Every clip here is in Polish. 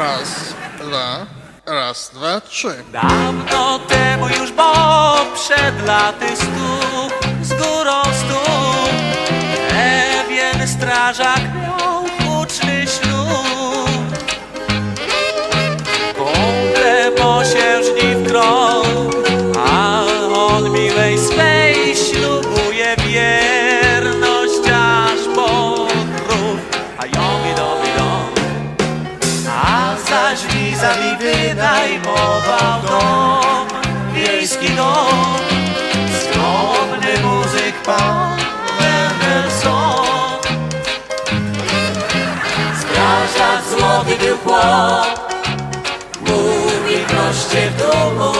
Raz, dwa, raz, dwa, trzy. Dawno temu już, bo przed laty stu wynajmował dom, wiejski dom, skromny muzyk pan Wendelson. Strażak złoty był chłop, mówi proście do muzyka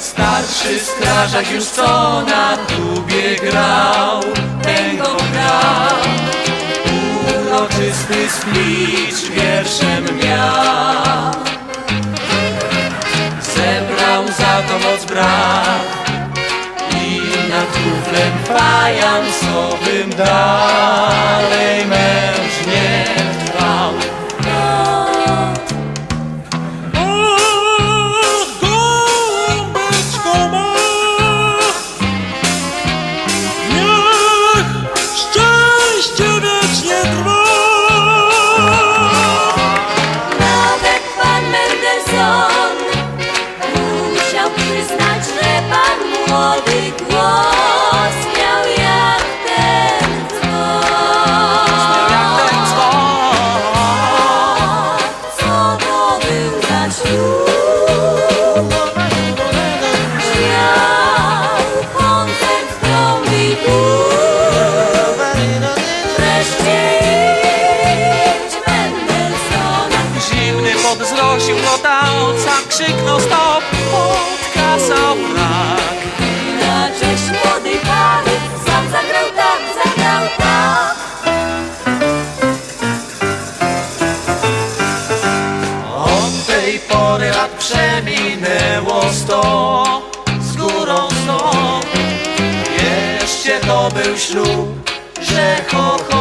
Starszy strażak już co na tubie grał, ten go grał. Uroczysty splicz wierszem to moc braw i nad kuflem fajansowym dalej młody głos miał jak ten dzwon. Co to był? Miał koncert trąbi ból. Wreszcie idź Mendelssohna Zimny pot zrosił lotauca, krzyknął stop, Od tej pory lat przeminęło sto, z górą sto. Jeszcze to był ślub, że ho ho.